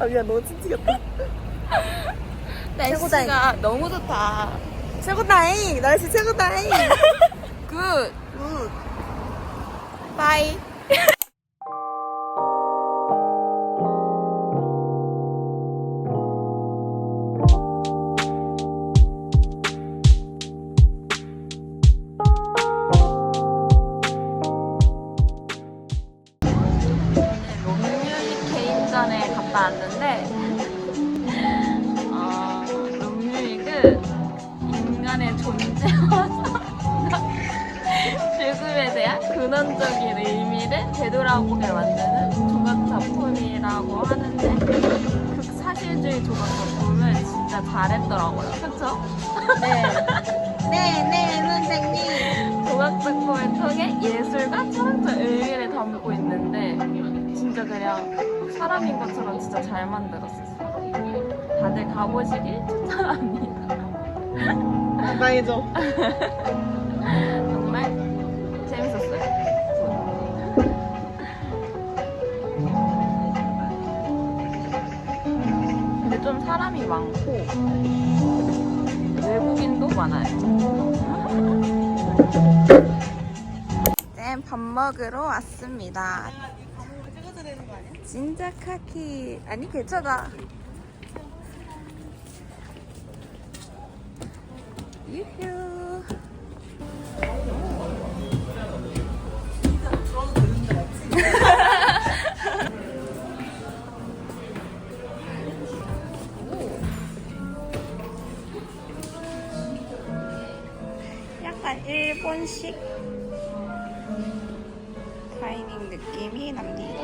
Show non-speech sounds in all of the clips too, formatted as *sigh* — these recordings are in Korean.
아 미안 너무 찐찍였다. *laughs* 날씨가 너무 좋다. 최고다잉 날씨 최고다잉. 굿. 굿. 바이. 근원적인 의미를 되돌아보게 만드는 조각 작품이라고 하는데 그 사실주의 조각 작품을 진짜 잘했더라고요. 그쵸? 네. 네 네 *laughs* 선생님. 조각 작품을 통해 예술과 철학적 의미를 담고 있는데 진짜 그냥 사람인 것처럼 진짜 잘 만들었었어요. 다들 가보시길 *laughs* 추천합니다. 다행이죠. *laughs* 좀 사람이 많고 외국인도 많아요. *laughs* 네, 밥 먹으러 왔습니다. 진짜 카키 아니 괜찮아. 유휴. 약간 일본식 다이닝 느낌이 납니다.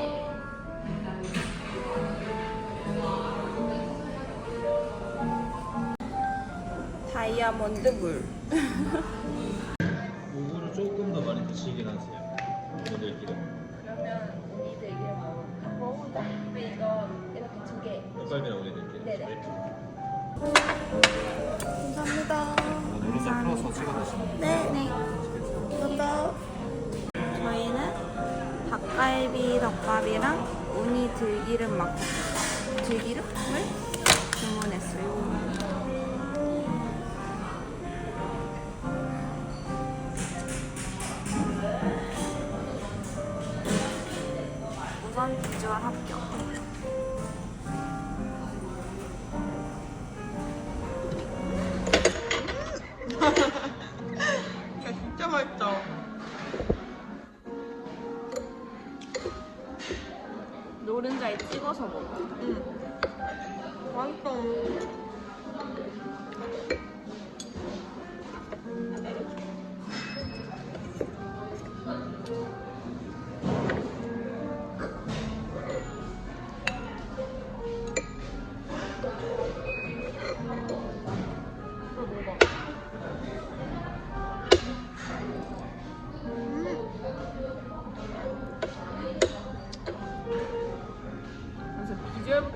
다이아몬드 물. *laughs* 요거를 조금 더 많이 드시긴 하세요. 그러면 되게 먹어본다. 근데 이거 이렇게 두 개. 떡갈비랑 모델끼리. 네네. 감사합니다. 노른자 풀어서 찍어 드시면 네네. 감사합니다. 갈비 덮밥이랑 우니 들기름 막국 들기름을 주문했어요.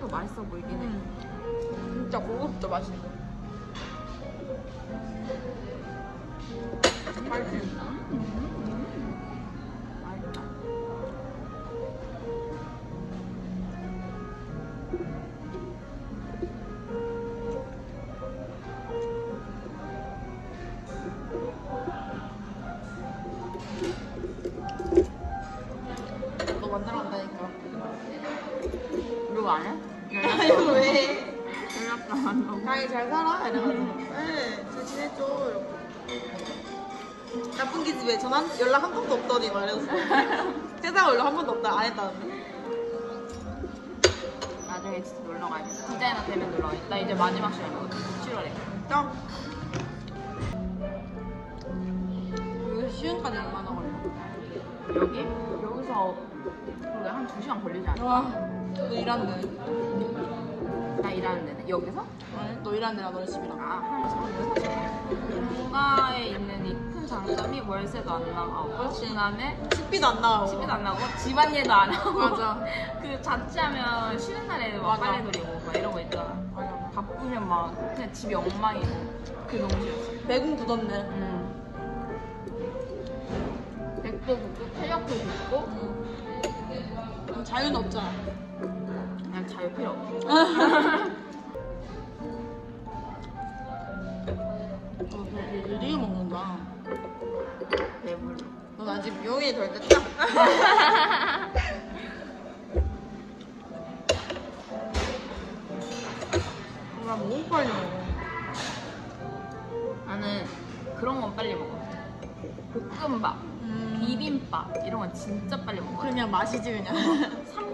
비주얼부터 맛있어 보이긴 해. 진짜 고급져 맛있어. 강이 잘 살아? 이래가지고. 네, 잘 지내줘. 이러고. 나쁜 기집애 전화 연락 한 번도 없더니 말했어. *laughs* 세상 연락 한 번도 없다 안 했다는데. 나중에 진짜 놀러 가야겠어. 디자이너 되면 놀러 가야겠다. 나 이제 마지막 시간이거든. 7월에. 짱. 여기서 시흥까지 얼마나 걸려? 여기? 여기서 한 2시간 걸리지 않아? 와, 너 데. 나 일하는 데는. 여기서? 아니, 너 일하는 데랑 너네 집이랑. 아, 한 3, 본가에 있는 이 큰 장점이 월세도 안 나가고 그다음에 식비도 안 나가고. 집에도 안 나고 집안일도 안 하고 맞아. 그 자취하면 쉬는 날에 막 맞아. 빨래 돌리고 막 이런 거 있잖아 맞아. 바쁘면 막 그냥 집이 엉망이고 그게 너무 싫었어 배군 굳었네. 음. 백도 붓고 탄력도 붓고 응. 자유는 없잖아. 그냥 자유 필요 없어. 어, 되게 느리게 먹는다. 배불러. 넌 아직 미용이 덜 됐다. *laughs* 나 너무 빨리 먹어. 나는 그런 건 빨리 먹어. 볶음밥, 음, 비빔밥 이런 건 진짜 빨리 먹어. 그냥 마시지 그냥.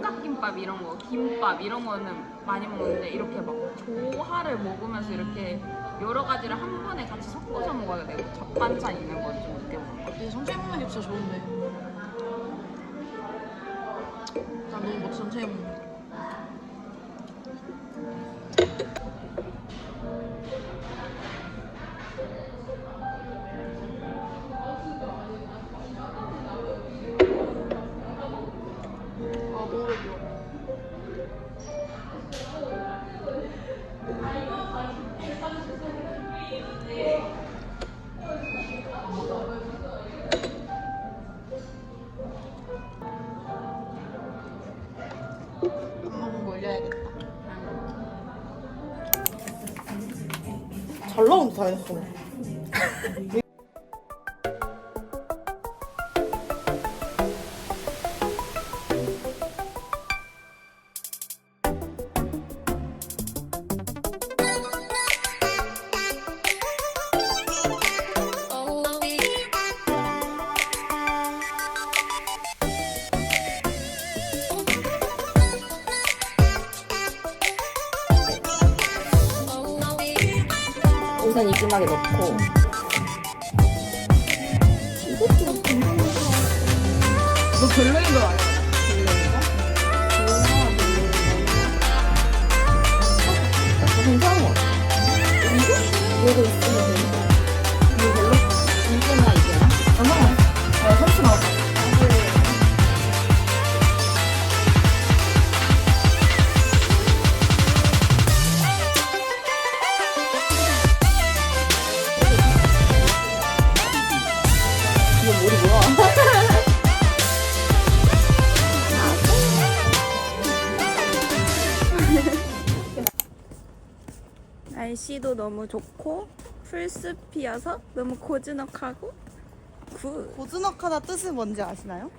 삼각김밥 이런 거, 김밥 이런 거는 많이 먹는데 이렇게 막 조화를 먹으면서 이렇게 여러 가지를 한 번에 같이 섞어서 먹어야 되고 잡반찬 있는 건좀 늦게 먹는 거. 근데 천천히 먹는 게 진짜 좋은데. 난 너무 못 천천히 먹는 거. 잘 나온다, 다 했어. 우선 이기막에 넣고 너 별로인 거 아니야? 괜찮은 거 같아. 이거? 이거 있으면 날씨도 너무 좋고 풀숲 피어서 너무 고즈넉하고 굿. 고즈넉하다 뜻은 뭔지 아시나요?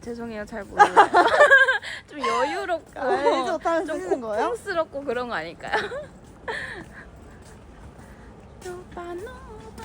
죄송해요 잘 몰라요. *laughs* 좀 여유롭고 알지 못하는 좀 쓰시는 거예요? 고풍스럽고 그런 거 아닐까요? *laughs* 노바 노바